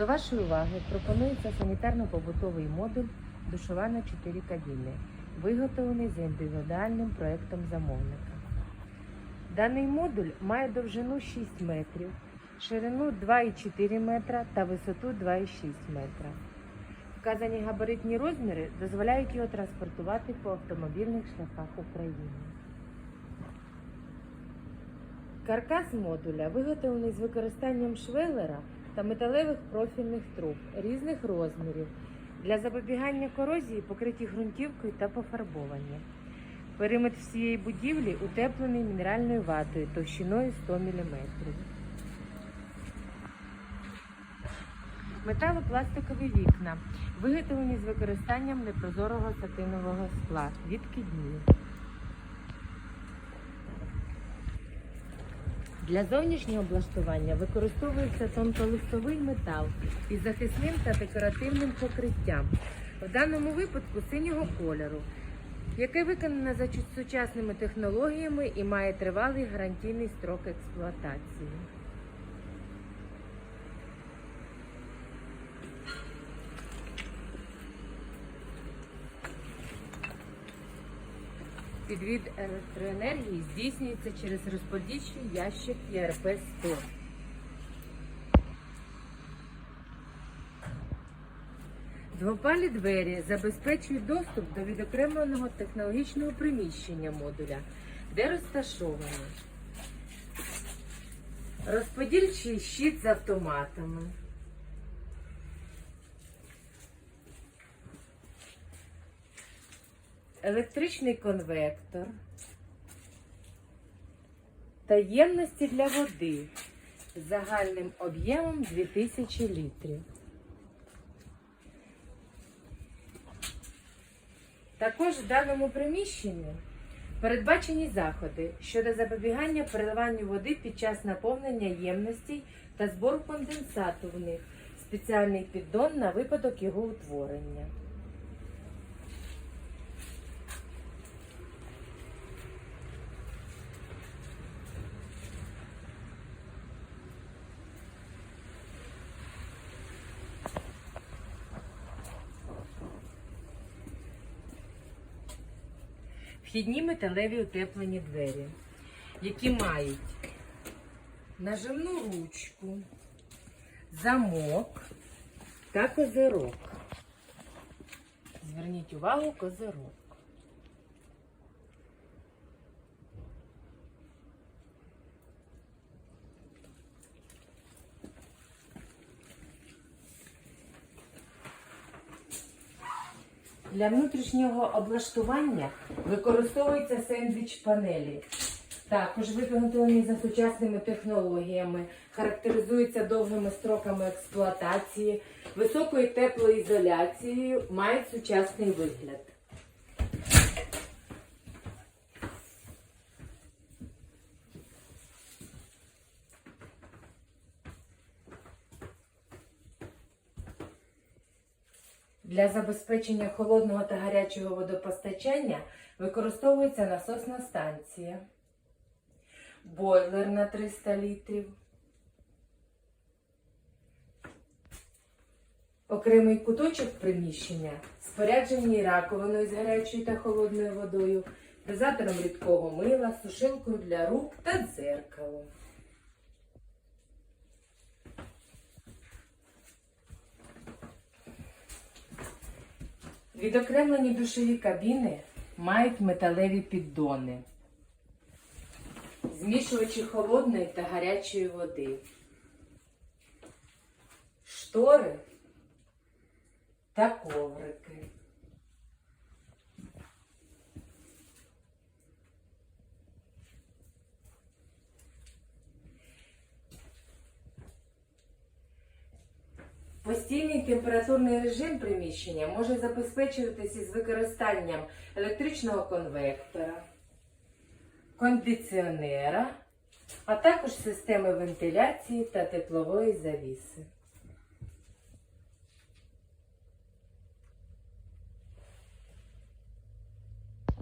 До вашої уваги пропонується санітарно-побутовий модуль душова на 4 кабіни, виготовлений за індивідуальним проектом замовника. Даний модуль має довжину 6 метрів, ширину 2,4 метра та висоту 2,6 метра. Вказані габаритні розміри дозволяють його транспортувати по автомобільних шляхах України. Каркас модуля виготовлений з використанням швелера та металевих профільних труб різних розмірів для запобігання корозії, покриті ґрунтівкою та пофарбовані. Периметр всієї будівлі утеплений мінеральною ватою товщиною 100 мм. Металопластикові вікна виготовлені з використанням непрозорого сатинового скла, відкидні. Для зовнішнього облаштування використовується тонколистовий метал із захисним та декоративним покриттям, в даному випадку синього кольору, яке виконане за сучасними технологіями і має тривалий гарантійний строк експлуатації. Підвід електроенергії здійснюється через розподільчий ящик ЄРП-100. Двопалі двері забезпечують доступ до відокремленого технологічного приміщення модуля, де розташований розподільчий щит з автоматами. Електричний конвектор та ємності для води з загальним об'ємом 2000 літрів. Також в даному приміщенні передбачені заходи щодо запобігання переливанню води під час наповнення ємностей та збору конденсату в них, спеціальний піддон на випадок його утворення. Вхідні металеві утеплені двері, які мають наживну ручку, замок та козирок. Зверніть увагу козирок. Для внутрішнього облаштування використовується сендвіч панелі. Також виготовлені за сучасними технологіями, характеризуються довгими строками експлуатації, високою теплоізоляцією, мають сучасний вигляд. Для забезпечення холодного та гарячого водопостачання використовується насосна станція, бойлер на 300 літрів, окремий куточок приміщення, споряджений раковиною з гарячою та холодною водою, дозатором рідкого мила, сушилкою для рук та дзеркалом. Відокремлені душові кабіни мають металеві піддони, змішувачі холодної та гарячої води, штори та коврики. Постійний температурний режим приміщення може забезпечуватися з використанням електричного конвектора, кондиціонера, а також системи вентиляції та теплової завіси.